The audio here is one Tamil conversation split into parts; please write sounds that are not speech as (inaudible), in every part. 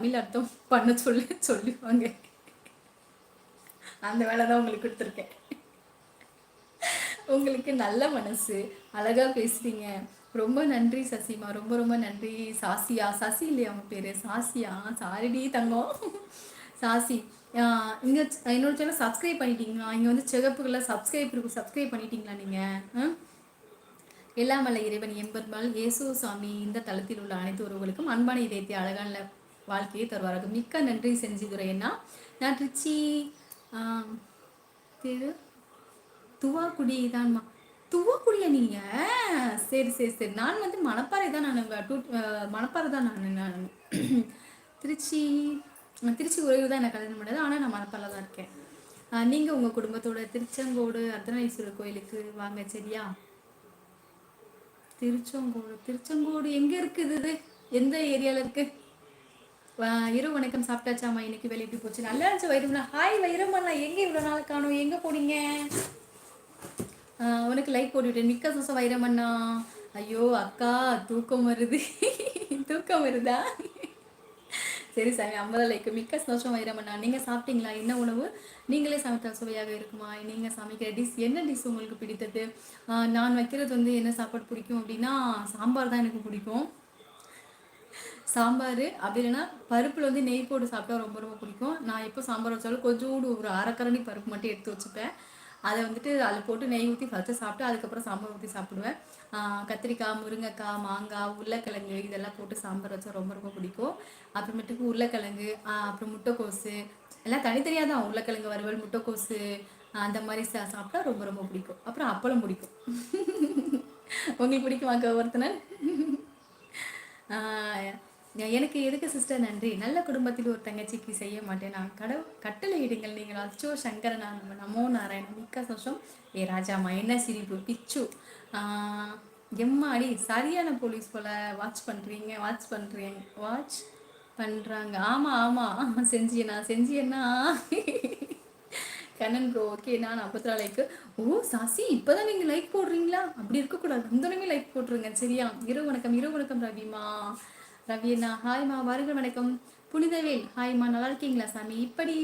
தமிழ் அர்த்தம் பண்ண சொல்லி சொல்லுவாங்க. அந்த வேலை தான் உங்களுக்கு கொடுத்துருக்கேன். உங்களுக்கு நல்ல மனசு அழகா பேசுறீங்க. ரொம்ப நன்றி சசிமா. ரொம்ப ரொம்ப நன்றி. சாசியா. சசி இல்லையா அவங்க பேரு? சாசியா. சாரிடி தங்கம். சாசி. ஆஹ் இங்க என்னோட சேனல் சப்ஸ்கிரைப் பண்ணிட்டீங்களா? இங்கே வந்து சிகப்புகளை சப்ஸ்கிரைப் இருக்கும் சப்ஸ்கிரைப் பண்ணிட்டீங்களா நீங்க? எல்லாமல்ல எல்லாம் வல்ல இறைவன் எம்பெருமாள் இயேசு சாமி இந்த தளத்தில் உள்ள அனைத்து உறவுகளுக்கும் அன்பான இதயத்தை அழகான வாழ்க்கையை தருவார்கள் மிக்க நன்றி செஞ்சுதுரையண்ணா. நான் திருச்சி திரு துவாக்குடி தான்மா துவாக்குடியா நீங்க? சரி சரி சரி. நான் வந்து மணப்பாறை தான் நான் டூ மணப்பாறை தான் நான் நான் (clears throat) திருச்சி திருச்சி உறவு தான் எனக்கு கல்யாணம் பண்ணது. ஆனால் நான் மணப்பாறை தான் இருக்கேன். நீங்கள் உங்கள் குடும்பத்தோட திருச்செங்கோடு அர்த்தநாதீஸ்வரர் கோயிலுக்கு வாங்க சரியா? திருச்செங்கோடு திருச்செங்கோடு எங்கே இருக்குது இது? எந்த ஏரியாவில் இருக்குது இரு இரவு வணக்கம் சாப்பிட்டாச்சாமா இன்னைக்கு வேலை எப்படி போச்சு? நல்லா இருந்துச்சு வைரம்னா ஹாய் வைரமண்ணா எங்கே இவ்வளோ நாள் காணும்? எங்கே போனீங்க? உனக்கு லைக் போட்டுவிட்டேன் மிக்க சோசம் வைரமண்ணா. ஐயோ அக்கா தூக்கம் வருது. தூக்கம் வருதா? சரி சாமி ஐம்பது லைக் மிக்க சந்தோஷம் வைரமண்ணா. நீங்கள் சாப்பிட்டீங்களா? என்ன உணவு? நீங்களே சமைத்தா சுவையாக இருக்குமா? நீங்கள் சமைக்கிற டிஷ் என்ன டிஷ் உங்களுக்கு பிடித்தது? நான் வைக்கிறது வந்து என்ன சாப்பாடு பிடிக்கும் அப்படின்னா சாம்பார் தான் எனக்கு பிடிக்கும். சாம்பார் அப்படி இல்லைன்னா பருப்பில் வந்து நெய் போட்டு சாப்பிட்டா ரொம்ப ரொம்ப பிடிக்கும். நான் எப்போ சாம்பார் வச்சாலும் கொஞ்சோண்டு ஒரு அரைக்கரணி பருப்பு மட்டும் எடுத்து வச்சுப்பேன். அதை வந்துட்டு அதில் போட்டு நெய் ஊற்றி ஃபஸ்ட்டு சாப்பிட்டு அதுக்கப்புறம் சாம்பார் ஊற்றி சாப்பிடுவேன். கத்திரிக்காய் முருங்கைக்காய் மாங்காய் உருளைக்கிழங்கு இதெல்லாம் போட்டு சாம்பார் வச்சா ரொம்ப ரொம்ப பிடிக்கும். அப்புறமேட்டுக்கு உருளைக்கிழங்கு ஆஹ் அப்புறம் முட்டைக்கோசு. எல்லாம் தனித்தனியாக தான். உருளைக்கிழங்கு வறுவல் முட்டைக்கோசு ஆஹ் அந்த மாதிரி சா சாப்பிட்டா ரொம்ப ரொம்ப பிடிக்கும். அப்புறம் அப்பளம் பிடிக்கும். (laughs) உங்களுக்கு பிடிக்குமாக்கா ஒருத்தனை எனக்கு எதுக்கு சிஸ்டர் நன்றி? நல்ல குடும்பத்தில் ஒரு தங்கச்சிக்கு செய்ய மாட்டேன். நான் கடவு கட்டளையிடுங்கள் நீங்கள். அச்சோ சங்கரனா நமோ நாராயணன் மிக்க சோஷம் ஏ ராஜாமா என்ன சிரிப்பு? பிச்சு. எம்மாடி சரியான போலீஸ் போல வாட்ச் பண்ணுறீங்க வாட்ச் பண்ணுறீங்க வாட்ச் பண்ணுறாங்க ஆமாம் ஆமாம் செஞ்சியண்ணா செஞ்சியண்ணா. கண்ணன் ப்ரோ ஓகே நான் ஐம்பத்தி நாலு லைக்கு ஓ சாசி இப்போதான் நீங்கள் லைக் போடுறீங்களா? அப்படி இருக்கக்கூடாது. முந்தனமே லைக் போட்டுருங்க சரியா? இரவு வணக்கம் இரவு வணக்கம் ரவிமா. ரவி அண்ணா ஹாய்மா வருக வணக்கம். புனிதவேல் ஹாய்மா நல்லா இருக்கீங்களா சாமி? இப்படி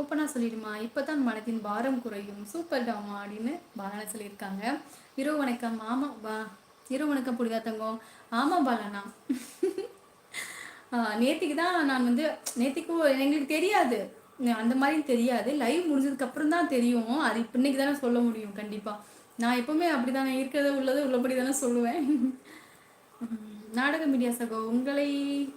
ஓப்பனாக சொல்லிடுமா? இப்போதான் மனதின் பாரம் குறையும். சூப்பர் டாமா அப்படின்னு பாலனா சொல்லியிருக்காங்க. இரவு வணக்கம் ஆமாம் வா இரவு வணக்கம் புனிதா தங்கம். ஆமாம் பாலனா (laughs) நேத்திக்கு தான் நான் வந்து நேத்திக்கு எங்களுக்கு தெரியாது. அந்த மாதிரி தெரியாது. லைவ் முடிஞ்சதுக்கு அப்புறம் தான் தெரியும். அது இப்போ இன்னைக்கு தானே சொல்ல முடியும். கண்டிப்பா. நான் எப்பவுமே அப்படிதானே இருக்கிறத உள்ளது உள்ளபடி தானே சொல்லுவேன். நாடக மீடியா சகோ உங்களை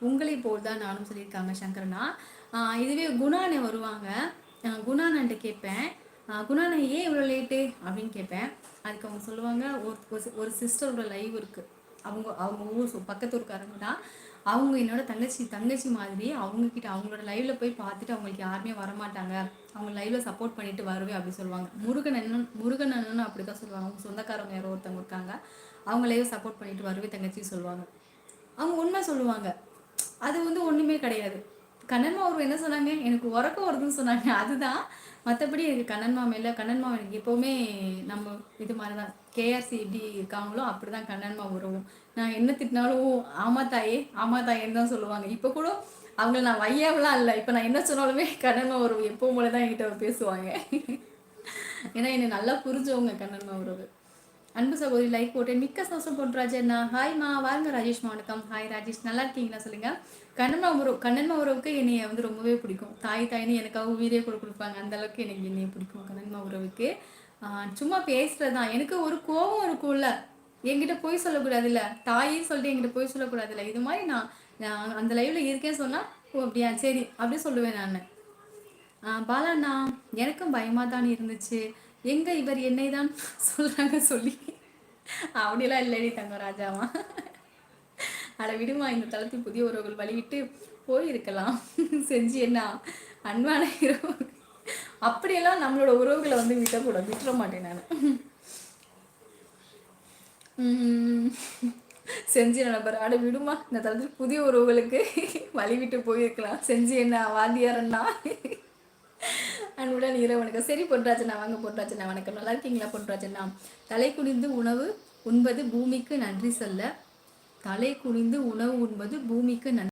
உங்களை போல் தான் நானும் சொல்லியிருக்காங்க சங்கரனா. இதுவே குணானே வருவாங்க. குணானன்ட்டு கேட்பேன். ஆஹ் ஏன் இவ்வளோ லேட்டு அப்படின்னு கேட்பேன். அதுக்கு அவங்க சொல்லுவாங்க ஒரு ஒரு- ஒரு சிஸ்டரோட லைவ் இருக்குது அவங்க அவங்க ஊர் பக்கத்து ஊருக்காரங்க தான். அவங்க என்னோட தங்கச்சி தங்கச்சி மாதிரி அவங்கக்கிட்ட அவங்களோட லைவ்ல போய் பார்த்துட்டு அவங்களுக்கு யாருமே வரமாட்டாங்க. அவங்க லைவ்ல சப்போர்ட் பண்ணிட்டு வருவேன் அப்படி சொல்லுவாங்க. முருகன் அண்ணன் முருகன் அண்ணனும் அப்படிதான் சொல்லுவாங்க. அவங்க சொந்தக்காரவங்க யாரோ ஒருத்தவங்க இருக்காங்க. அவங்க லைவ் சப்போர்ட் பண்ணிட்டு வருவே தங்கச்சின்னு சொல்லுவாங்க. அவங்க உண்மை சொல்லுவாங்க. அது வந்து ஒன்றுமே கிடையாது. கண்ணன்மா மாவு என்ன சொன்னாங்க? எனக்கு உறக்கம் வருதுன்னு சொன்னாங்க. அதுதான். மற்றபடி எனக்கு கண்ணன் மாமையில் கண்ணன் கண்ணன்மா எனக்கு எப்போவுமே நம்ம இது மாதிரி தான் கேஆர்சி எப்படி இருக்காங்களோ கண்ணன் கண்ணன்மா உறவும். நான் என்ன திட்டினாலும் ஆமா தாயே ஆமா தாயேன்னு தான் சொல்லுவாங்க. இப்போ கூட அவங்கள நான் வையாவெல்லாம் இல்லை. இப்போ நான் என்ன சொன்னாலுமே கண்ணன்மா உறவு எப்பவும் போல தான் என்கிட்ட பேசுவாங்க. ஏன்னா என்னை நல்லா புரிஞ்சவங்க கண்ணன்மா உறவு. அன்பு சகோதரி லைக் போட்டேன். மிக்க சந்தோஷம் பொன்ராஜண்ணா ஹாய்மா வாருங்க ராஜேஷ்மா வணக்கம் ஹாய் ராஜேஷ் நல்லா இருக்கீங்களா சொல்லுங்க. கண்ணன்மா உறவு கண்ணன்மா உறவுக்கு என்னைய வந்து ரொம்பவே பிடிக்கும். தாய் தாய்னு எனக்காக உயிரே கூட கொடுப்பாங்க. அந்த அளவுக்கு எனக்கு என்னைய பிடிக்கும் கண்ணன்மா உறவுக்கு. சும்மா பேசுறது தான் எனக்கு ஒரு கோபம் இருக்கும்ல. என்கிட்ட போய் சொல்லக்கூடாதுல்ல. தாயின்னு சொல்லிட்டு என்கிட்ட போய் சொல்லக்கூடாதுல்ல. இது மாதிரி நான் அந்த லைவ்ல இருக்கேன்னு சொன்னா ஓ அப்படியா? சரி அப்படி சொல்லுவேன் நான். பாலாண்ணா எனக்கும் பயமாக தான் இருந்துச்சு. எங்க இவர் என்னை தான் சொல்றாங்க சொல்லி? அப்படிலாம் இல்லடி தங்கராஜாவா அட விடுமா இந்த தளத்தில் புதிய உறவுகள் வழிவிட்டு போயிருக்கலாம். செஞ்சு என்ன அன்பான இரவு. அப்படியெல்லாம் நம்மளோட உறவுகளை வந்து விட்டக்கூடாது விட்டுற மாட்டேன் நான். செஞ்சு நபர்? அட விடுமா இந்த தளத்தில் புதிய உறவுகளுக்கு வழி விட்டு போயிருக்கலாம். செஞ்சு என்ன வாத்தியாரண்ணா அன்புடன் இரவு வணக்கம் சரி பொன்ராஜனா வாங்க பொன்ராஜனா வணக்கம். நல்லா இருக்கீங்களா பொன்ராஜனா தலை குனிந்து உணவு உண்பது பூமிக்கு நன்றி சொல்ல. தலை குனிந்து உணவு உண்பது பூமிக்கு நன்றி